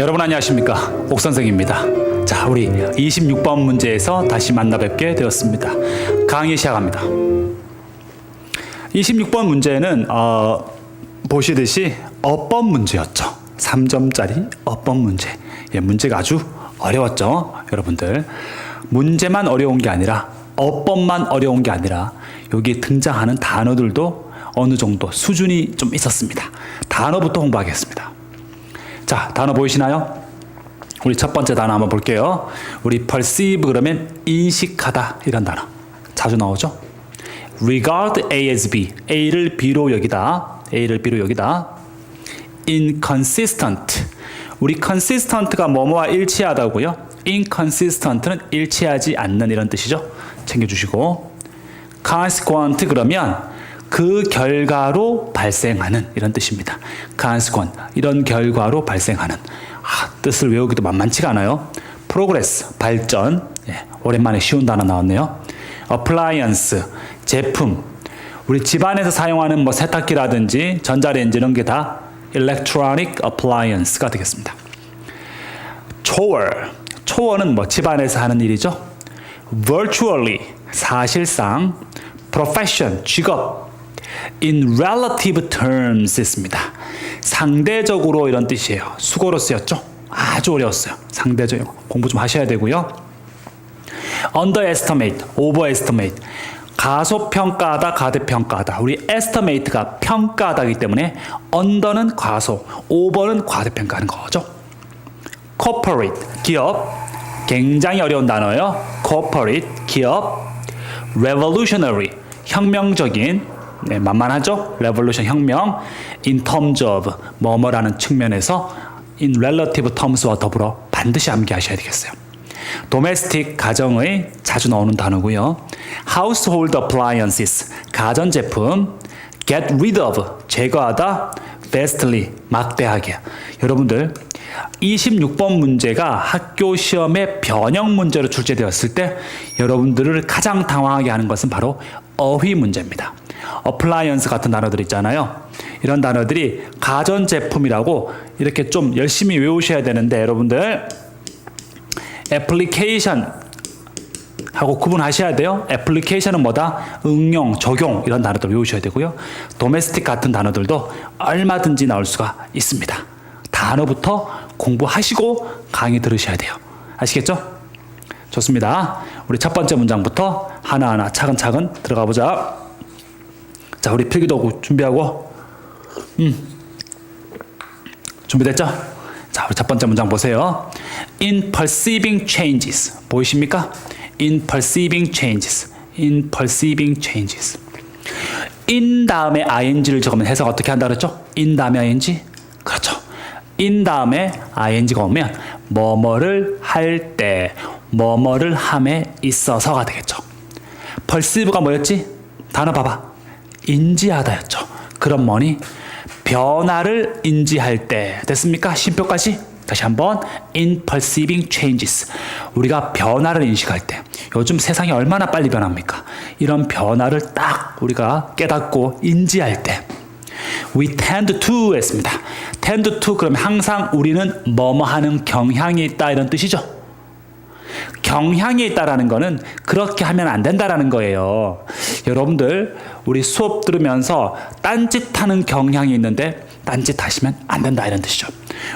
여러분 안녕하십니까? 옥선생입니다. 자 우리 26번 문제에서 다시 만나 뵙게 되었습니다. 강의 시작합니다. 26번 문제는 어, 보시듯이 어법 문제였죠. 3점짜리 어법 문제. 예, 문제가 아주 어려웠죠 여러분들. 문제만 어려운 게 아니라 어법만 어려운 게 아니라 여기 등장하는 단어들도 어느 정도 수준이 좀 있었습니다. 단어부터 공부하겠습니다 자, 단어 보이시나요? 우리 첫 번째 단어 한번 볼게요. 우리 perceive 그러면 인식하다 이런 단어 자주 나오죠. regard A as B, A를 B로 여기다, A를 B로 여기다. inconsistent, 우리 consistent가 뭐뭐와 일치하다고요. inconsistent는 일치하지 않는 이런 뜻이죠. 챙겨주시고 consequent 그러면 그 결과로 발생하는 이런 뜻입니다. consequent 이런 결과로 발생하는 아, 뜻을 외우기도 만만치가 않아요. progress 발전 예, 오랜만에 쉬운 단어 나왔네요. appliance 제품 우리 집안에서 사용하는 뭐 세탁기라든지 전자레인지 이런 게 다 electronic appliance가 되겠습니다. 초월 초월은 뭐 집안에서 하는 일이죠. virtually 사실상 profession 직업 in relative terms 있습니다. 상대적으로 이런 뜻이에요. 수고로 쓰였죠? 아주 어려웠어요. 상대적으로 공부 좀 하셔야 되고요. underestimate, overestimate 가소평가하다, 가대평가하다. 우리 estimate가 평가하다기 때문에 under는 과소, over는 과대평가하는 거죠. corporate, 기업. 굉장히 어려운 단어예요. corporate, 기업. revolutionary, 혁명적인. 네, 만만하죠? revolution, 혁명. in terms of, 뭐뭐라는 측면에서 in relative terms와 더불어 반드시 암기하셔야 되겠어요. domestic, 가정의 자주 나오는 단어고요. household appliances, 가전 제품. get rid of, 제거하다. vastly, 막대하게. 여러분들 26번 문제가 학교 시험에 변형 문제로 출제되었을 때 여러분들을 가장 당황하게 하는 것은 바로 어휘 문제입니다. Appliance 같은 단어들 있잖아요. 이런 단어들이 가전제품이라고 이렇게 좀 열심히 외우셔야 되는데 여러분들 애플리케이션 하고 구분하셔야 돼요. 애플리케이션은 뭐다? 응용, 적용 이런 단어들 외우셔야 되고요. 도메스틱 같은 단어들도 얼마든지 나올 수가 있습니다. 단어부터 공부하시고 강의 들으셔야 돼요. 아시겠죠? 좋습니다. 우리 첫 번째 문장부터 하나하나 차근차근 들어가 보자. 자, 우리 필기도구 준비하고, 음, 준비됐죠? 자, 우리 첫 번째 문장 보세요. In perceiving changes. 보이십니까? In perceiving changes. In perceiving changes. in 다음에 ing를 적으면 해석 어떻게 한다 그랬죠? in 다음에 ing? 그렇죠. in 다음에 ing가 오면 뭐뭐를 할 때, 뭐뭐를 함에 있어서가 되겠죠. perceive가 뭐였지? 단어 봐봐. 인지하다였죠. 그럼 뭐니? 변화를 인지할 때 됐습니까? 심표까지 다시 한번 in perceiving changes 우리가 변화를 인식할 때 요즘 세상이 얼마나 빨리 변합니까? 이런 변화를 딱 우리가 깨닫고 인지할 때 we tend to 했습니다. tend to 그러면 항상 우리는 뭐뭐 하는 경향이 있다 이런 뜻이죠. 경향이 있다라는 거는 그렇게 하면 안 된다라는 거예요. 여러분들 우리 수업 들으면서 딴짓하는 경향이 있는데 딴짓 하시면 안 된다 이런 뜻이죠.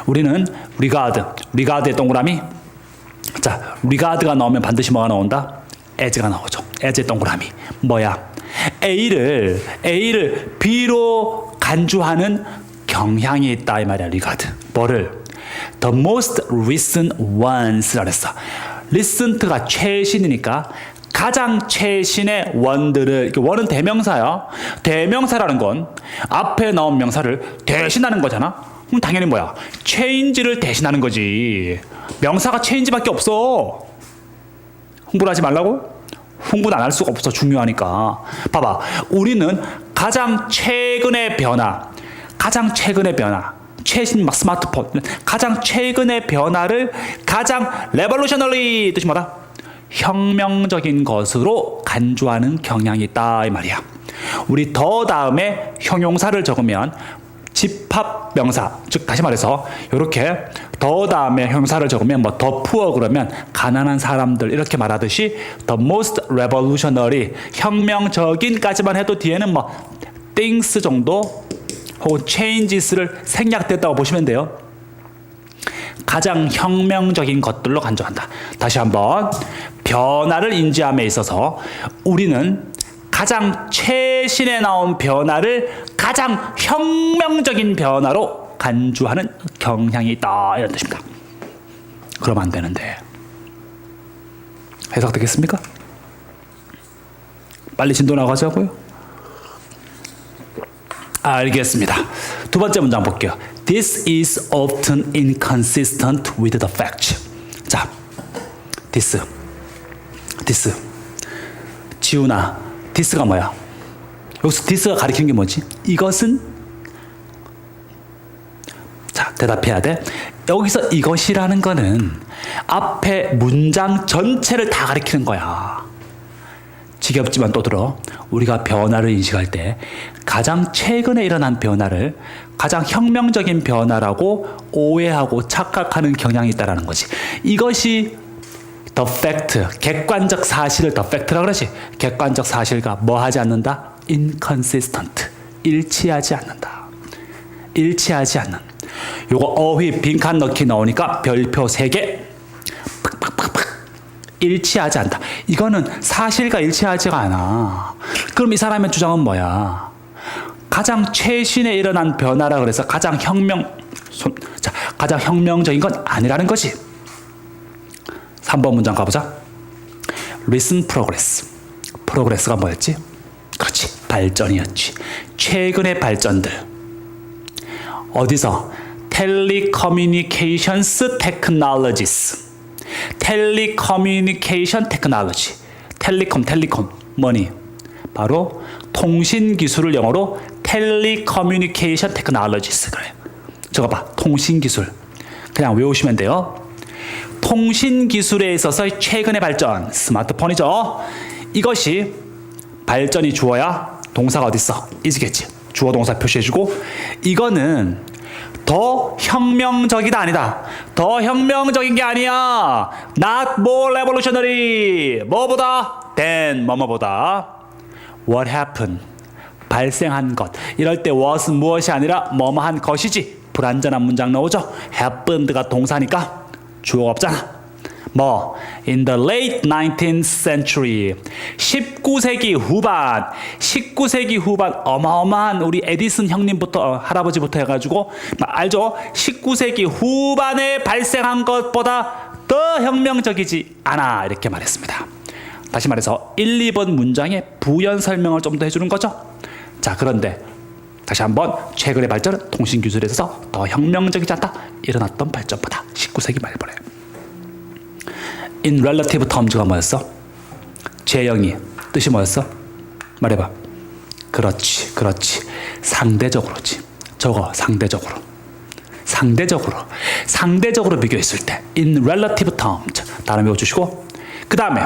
우리는 리가드, 리가드의 동그라미. 자, 리가드가 나오면 반드시 뭐가 나온다? as가 나오죠. as의 동그라미. 뭐야? A를 A를 B로 간주하는 경향이 있다 이 말이야 리가드. 뭐를? The most recent ones라 그랬어. Recent가 최신이니까 가장 최신의 원들을 원은 대명사야. 대명사라는 건 앞에 나온 명사를 대신하는 거잖아. 그럼 당연히 뭐야? change를 대신하는 거지. 명사가 change밖에 없어. 홍보를 하지 말라고? 홍보는 안할 수가 없어. 중요하니까. 봐봐. 우리는 가장 최근의 변화, 가장 최근의 변화, 최신 막 스마트폰, 가장 최근의 변화를 가장 레볼루셔널리 뜻이 뭐다? 혁명적인 것으로 간주하는 경향이 있다 이 말이야. 우리 더 다음에 형용사를 적으면 집합 명사 즉 다시 말해서 이렇게 더 다음에 형사를 적으면 뭐 더 푸어 그러면 가난한 사람들 이렇게 말하듯이 the most revolutionary 혁명적인까지만 해도 뒤에는 뭐 things 정도 혹은 changes를 생략됐다고 보시면 돼요. 가장 혁명적인 것들로 간주한다. 다시 한번 변화를 인지함에 있어서 우리는 가장 최신에 나온 변화를 가장 혁명적인 변화로 간주하는 경향이 있다 이런 뜻입니다. 그러면 안 되는데 해석되겠습니까? 빨리 진도 나가자고요. 알겠습니다. 두 번째 문장 볼게요. This is often inconsistent with the facts. 자, this, this. 지훈아, this가 뭐야? 여기서 this가 가리키는 게 뭐지? 이것은 자, 대답해야 돼. 여기서 이것이라는 거는 앞에 문장 전체를 다 가리키는 거야. 지겹지만 또 들어. 우리가 변화를 인식할 때 가장 최근에 일어난 변화를 가장 혁명적인 변화라고 오해하고 착각하는 경향이 있다라는 거지. 이것이 the fact, 객관적 사실을 the fact라 그러지. 객관적 사실과 뭐 하지 않는다? inconsistent, 일치하지 않는다. 일치하지 않는. 요거 어휘 빈칸 넣기 나오니까 별표 3개. 일치하지 않다. 이거는 사실과 일치하지가 않아. 그럼 이 사람의 주장은 뭐야? 가장 최신에 일어난 변화라 그래서 가장 혁명, 손, 자, 가장 혁명적인 건 아니라는 거지. 3번 문장 가보자. recent progress. 프로그레스가 뭐였지? 그렇지. 발전이었지. 최근의 발전들. 어디서? telecommunications technologies. 텔리커뮤니케이션 테크놀로지 텔리콤 텔리콤 뭐니 바로 통신 기술을 영어로 텔리커뮤니케이션 테크놀로지스 그래 저거 봐 통신 기술. 그냥 외우시면 돼요. 통신 기술에 있어서 최근의 발전 스마트폰이죠. 이것이 발전이 주어야 동사가 어디 있어? Is겠지 주어 동사 표시해 주고 이거는 더 혁명적이다 아니다. 더 혁명적인 게 아니야. Not more revolutionary. 뭐보다? than 뭐뭐보다. What happened? 발생한 것. 이럴 때 was 무엇이 아니라 뭐뭐한 것이지. 불완전한 문장 나오죠. happened가 동사니까 주어가 없잖아. 뭐 in the late 19th century 19세기 후반 19세기 후반 어마어마한 우리 에디슨 형님부터 어, 할아버지부터 해가지고 알죠? 19세기 후반에 발생한 것보다 더 혁명적이지 않아 이렇게 말했습니다. 다시 말해서 1, 2번 문장에 부연 설명을 좀 더 해주는 거죠. 자 그런데 다시 한번 최근의 발전은 통신 기술에 있어서 더 혁명적이지 않다. 일어났던 발전보다 19세기 말보래 in relative terms가 뭐였어? 재영이 뜻이 뭐였어? 말해봐. 그렇지, 그렇지. 상대적으로지. 저거 상대적으로. 상대적으로. 상대적으로 비교했을 때 in relative terms 단어 외워주시고 그 다음에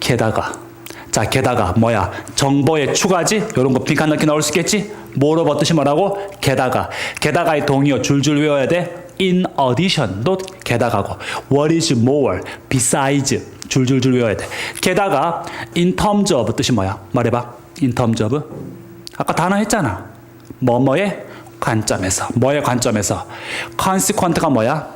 게다가 자 게다가 뭐야 정보의 추가지 이런 거 빈칸 넣기 나올 수 있겠지 뭐로 버뜻이 뭐라고 게다가 게다가의 동의어 줄줄 외워야 돼 in addition도 게다가고 what is more besides 줄줄줄 외워야 돼. 게다가 in terms of 뜻이 뭐야? 말해봐. in terms of 아까 단어 했잖아. 뭐뭐의 관점에서 뭐의 관점에서 consequent가 뭐야?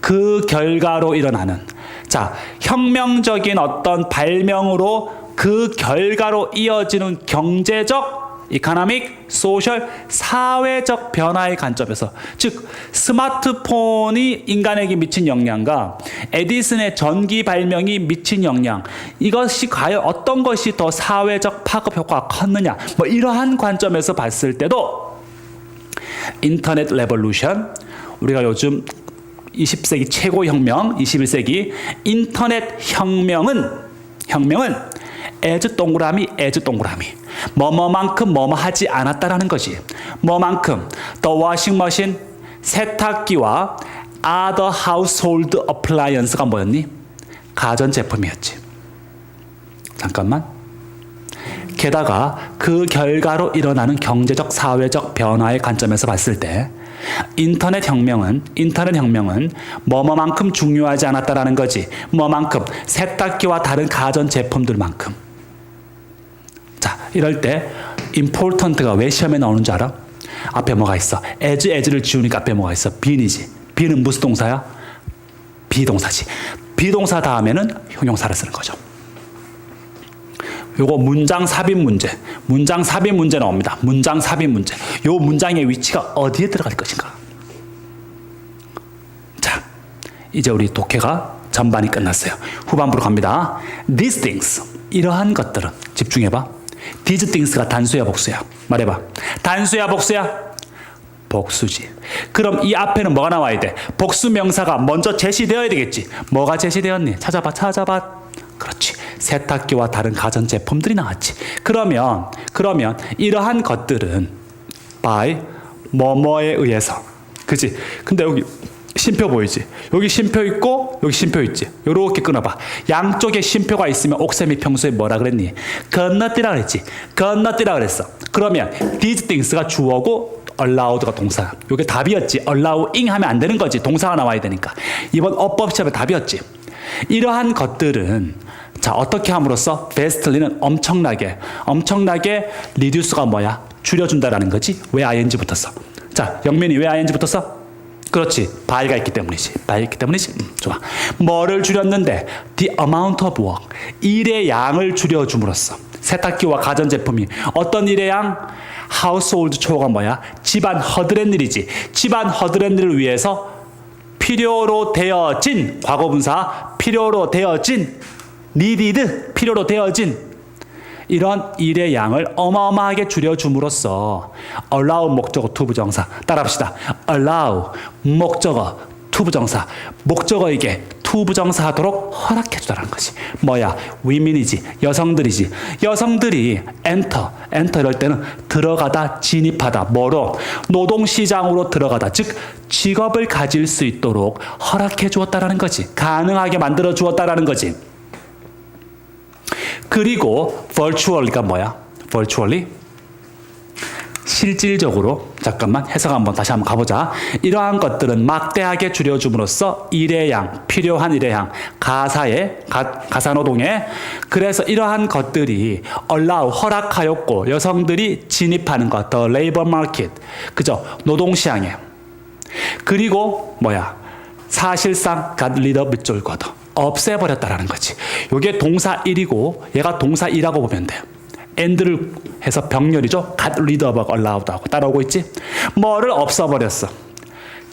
그 결과로 일어나는 자 혁명적인 어떤 발명으로 그 결과로 이어지는 경제적 이카나믹, 소셜, 사회적 변화의 관점에서 즉 스마트폰이 인간에게 미친 영향과 에디슨의 전기 발명이 미친 영향 이것이 과연 어떤 것이 더 사회적 파급 효과가 컸느냐 뭐 이러한 관점에서 봤을 때도 인터넷 레볼루션 우리가 요즘 20세기 최고 혁명, 21세기 인터넷 혁명은 혁명은 에즈 동그라미 에즈 동그라미 뭐뭐만큼 뭐뭐 하지 않았다라는 것이 뭐만큼 The washing machine 세탁기와 other household appliance가 뭐였니? 가전 제품이었지. 잠깐만. 게다가 그 결과로 일어나는 경제적 사회적 변화의 관점에서 봤을 때 인터넷 혁명은 인터넷 혁명은 뭐뭐만큼 중요하지 않았다라는 거지 뭐만큼 세탁기와 다른 가전 제품들만큼 자 이럴 때 important가 왜 시험에 나오는 줄 알아? 앞에 뭐가 있어 as as를 지우니까 앞에 뭐가 있어 bean이지 bean은 무슨 동사야? 비동사지 비동사 다음에는 형용사를 쓰는 거죠 요거 문장 삽입 문제. 문장 삽입 문제 나옵니다. 문장 삽입 문제. 요 문장의 위치가 어디에 들어갈 것인가? 자, 이제 우리 독해가 전반이 끝났어요. 후반부로 갑니다. These things. 이러한 것들은 집중해봐. These things가 단수야 복수야? 말해봐. 단수야 복수야? 복수지. 그럼 이 앞에는 뭐가 나와야 돼? 복수 명사가 먼저 제시되어야 되겠지. 뭐가 제시되었니? 찾아봐, 찾아봐. 그렇지. 세탁기와 다른 가전 제품들이 나왔지. 그러면 그러면 이러한 것들은 by 뭐뭐에 의해서. 그지? 근데 여기 쉼표 보이지? 여기 쉼표 있고 여기 쉼표 있지? 요렇게 끊어봐. 양쪽에 쉼표가 있으면 옥쌤이 평소에 뭐라 그랬니? 건너뛰라 그랬지. 건너뛰라 그랬어. 그러면 these things가 주어고 allowed가 동사. 요게 답이었지. allowing 하면 안 되는 거지. 동사가 나와야 되니까. 이번 어법 시험의 답이었지. 이러한 것들은 자 어떻게 함으로써 베스틀리는 엄청나게 엄청나게 리듀스가 뭐야 줄여준다라는 거지 왜 ing 붙었어 자 영민이 왜 ing 붙었어 그렇지. by가 있기 때문이지. by 있기 때문이지. 음, 좋아. 뭐를 줄였는데? The amount of work. 일의 양을 줄여 줌으로써. 세탁기와 가전제품이. 어떤 일의 양? household 초가 뭐야? 집안 허드렛 일이지. 집안 허드렛 일을 위해서 필요로 되어진 과거분사 필요로 되어진 needed 필요로 되어진 이런 일의 양을 어마어마하게 줄여줌으로써 allow 목적어 투부정사. 따라합시다 allow 목적어 투부정사. 목적어에게 투부정사 하도록 허락해 주다라는 것이 뭐야? 위민이지 여성들이지. 여성들이 엔터 엔터 이럴 때는 들어가다 진입하다 뭐로? 노동시장으로 들어가다 즉 직업을 가질 수 있도록 허락해 주었다라는 거지. 가능하게 만들어 주었다라는 거지. 그리고 virtually가 뭐야? virtually 실질적으로 잠깐만 해석 한번 다시 한번 가보자. 이러한 것들은 막대하게 줄여줌으로써 일의 양, 필요한 일의 양, 가사의 가, 가사 노동에 그래서 이러한 것들이 allow 허락하였고 여성들이 진입하는 것, the labor market, 그죠? 노동 시장에 그리고 뭐야? 사실상 got rid of 쫄거더 없애버렸다라는 거지. 요게 동사 1이고 얘가 동사 2라고 보면 돼요. End를 해서 병렬이죠. got rid of allowed 하고 따라오고 있지. 뭐를 없어버렸어.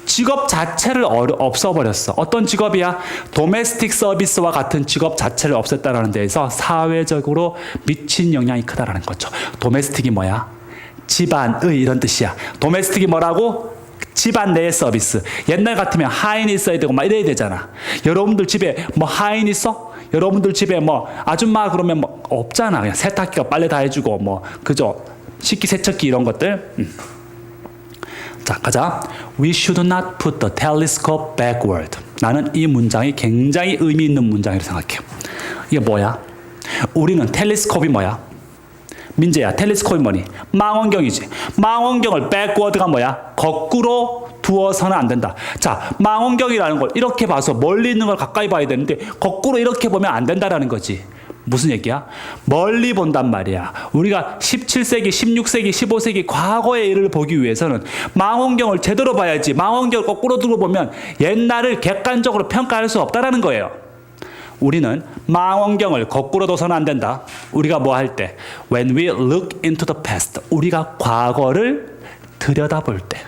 직업 자체를 어- 없어버렸어. 어떤 직업이야? 도메스틱 서비스와 같은 직업 자체를 없앴다라는 데에서 사회적으로 미친 영향이 크다라는 거죠. 도메스틱이 뭐야? 집안의 이런 뜻이야. 도메스틱이 뭐라고? 집안 내의 서비스. 옛날 같으면 하인이 있어야 되고 막 이래야 되잖아. 여러분들 집에 뭐 하인 있어? 여러분들 집에 뭐 아줌마 그러면 뭐 없잖아. 그냥 세탁기가 빨래 다 해주고 뭐 그죠? 식기 세척기 이런 것들. 음. 자 가자. We should not put the telescope backward. 나는 이 문장이 굉장히 의미 있는 문장이라고 생각해. 이게 뭐야? 우리는 텔레스콥이 뭐야? 민재야, 텔레스콥이 뭐니? 망원경이지. 망원경을 백워드가 뭐야? 거꾸로 두어서는 안 된다. 자, 망원경이라는 걸 이렇게 봐서 멀리 있는 걸 가까이 봐야 되는데 거꾸로 이렇게 보면 안 된다라는 거지. 무슨 얘기야? 멀리 본단 말이야. 우리가 17세기, 16세기, 15세기 과거의 일을 보기 위해서는 망원경을 제대로 봐야지. 망원경을 거꾸로 두고 보면 옛날을 객관적으로 평가할 수 없다라는 거예요. 우리는 망원경을 거꾸로 둬서는 안 된다. 우리가 뭐 할 때, when we look into the past, 우리가 과거를 들여다볼 때.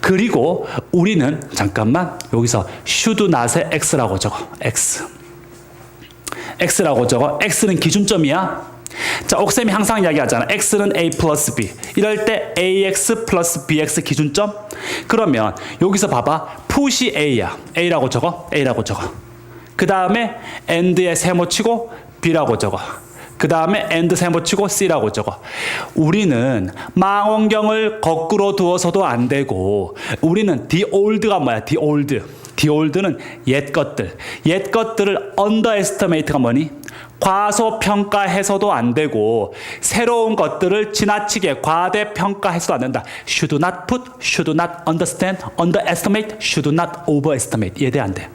그리고 우리는 잠깐만 여기서 should not의 x라고 적어. x. x라고 적어. x는 기준점이야. 자, 옥쌤이 항상 이야기하잖아. x는 a 플러스 b. 이럴 때 ax 플러스 bx 기준점. 그러면 여기서 봐봐. 푸시 a야. a라고 적어. a라고 적어. 그 다음에 and에 세모 치고 b라고 적어. 그 다음에 and 세모 치고 c라고 적어. 우리는 망원경을 거꾸로 두어서도 안 되고 우리는 the old가 뭐야? the old. the old는 옛 것들. 옛 것들을 underestimate가 뭐니? 과소평가해서도 안 되고 새로운 것들을 지나치게 과대평가해서도 안 된다. should not put, should not understand, underestimate, should not overestimate. 이해돼 안 돼?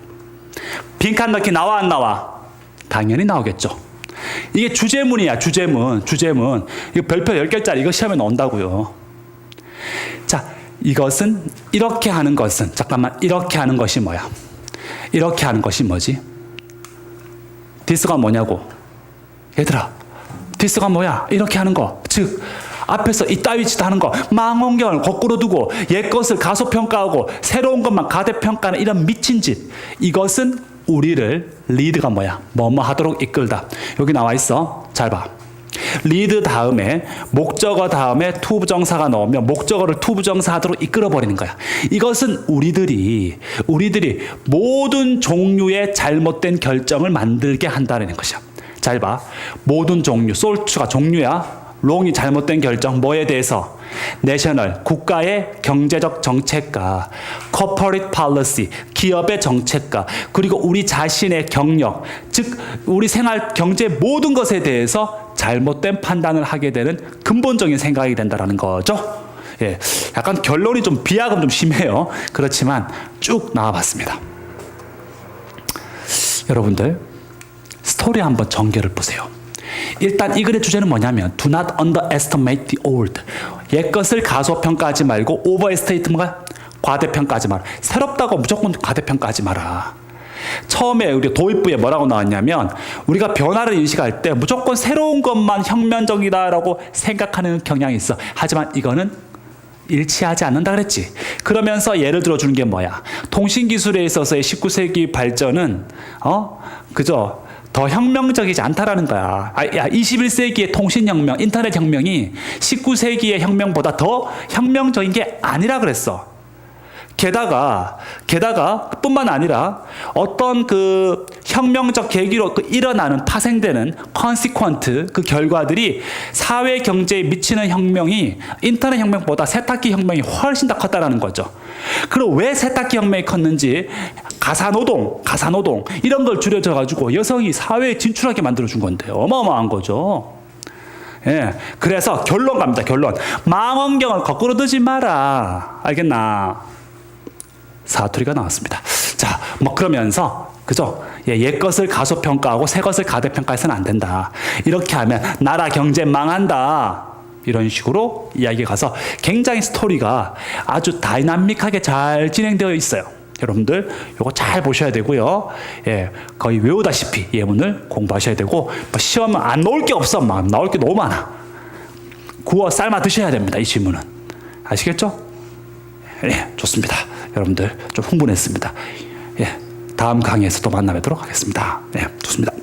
빈칸 넣기 나와 안 나와? 당연히 나오겠죠. 이게 주제문이야, 주제문. 주제문. 이거 별표 10개짜리 이거 시험에 나온다고요. 자, 이것은 이렇게 하는 것은 잠깐만 이렇게 하는 것이 뭐야? 이렇게 하는 것이 뭐지? 디스가 뭐냐고? 얘들아, 디스가 뭐야? 이렇게 하는 거. 즉, 앞에서 이따위 짓 하는 거, 망원경을 거꾸로 두고 옛 것을 가소평가하고 새로운 것만 가대평가하는 이런 미친 짓. 이것은 우리를 리드가 뭐야? 뭐뭐 하도록 이끌다. 여기 나와 있어. 잘 봐. 리드 다음에 목적어 다음에 투 부정사가 나오면 목적어를 투 부정사 하도록 이끌어 버리는 거야. 이것은 우리들이 우리들이 모든 종류의 잘못된 결정을 만들게 한다는 것이야. 잘 봐. 모든 종류, 솔츠가 종류야. 롱이 잘못된 결정 뭐에 대해서 내셔널 국가의 경제적 정책과 corporate 기업의 정책과 그리고 우리 자신의 경력 즉 우리 생활 경제 모든 것에 대해서 잘못된 판단을 하게 되는 근본적인 생각이 된다라는 거죠. 예, 약간 결론이 좀 비약은 좀 심해요. 그렇지만 쭉 나와봤습니다. 여러분들 스토리 한번 전개를 보세요. 일단 이 글의 주제는 뭐냐면 Do not underestimate the old. 옛 것을 가소평가하지 말고 뭐가 과대평가하지 마라. 새롭다고 무조건 과대평가하지 마라. 처음에 우리 도입부에 뭐라고 나왔냐면 우리가 변화를 인식할 때 무조건 새로운 것만 혁명적이다라고 생각하는 경향이 있어. 하지만 이거는 일치하지 않는다 그랬지. 그러면서 예를 들어 주는 게 뭐야? 통신 기술에 있어서의 19세기 발전은 어 그저 더 혁명적이지 않다라는 거야. 아, 야, 21세기의 통신 혁명, 인터넷 혁명이 19세기의 혁명보다 더 혁명적인 게 아니라 그랬어. 게다가 게다가 뿐만 아니라 어떤 그 혁명적 계기로 그 일어나는 파생되는 컨시퀀트 그 결과들이 사회 경제에 미치는 혁명이 인터넷 혁명보다 세탁기 혁명이 훨씬 더 컸다라는 거죠. 그럼 왜 세탁기 혁명이 컸는지 가사노동, 가사노동 이런 걸 줄여져 가지고 여성이 사회에 진출하게 만들어 준 건데 어마어마한 거죠. 예. 그래서 결론 갑니다. 결론. 망원경을 거꾸로 두지 마라. 알겠나? 사투리가 나왔습니다. 자, 뭐 그러면서 그죠? 예, 옛 것을 가소평가하고 새 것을 가대평가해서는 안 된다. 이렇게 하면 나라 경제 망한다. 이런 식으로 이야기가 가서 굉장히 스토리가 아주 다이나믹하게 잘 진행되어 있어요. 여러분들 요거 잘 보셔야 되고요. 예, 거의 외우다시피 예문을 공부하셔야 되고 뭐 시험 안 나올 게 없어. 막 나올 게 너무 많아. 구워 삶아 드셔야 됩니다. 이 질문은 아시겠죠? 예, 좋습니다. 여러분들 좀 흥분했습니다. 예, 다음 강의에서 또 만나뵙도록 하겠습니다. 예, 좋습니다.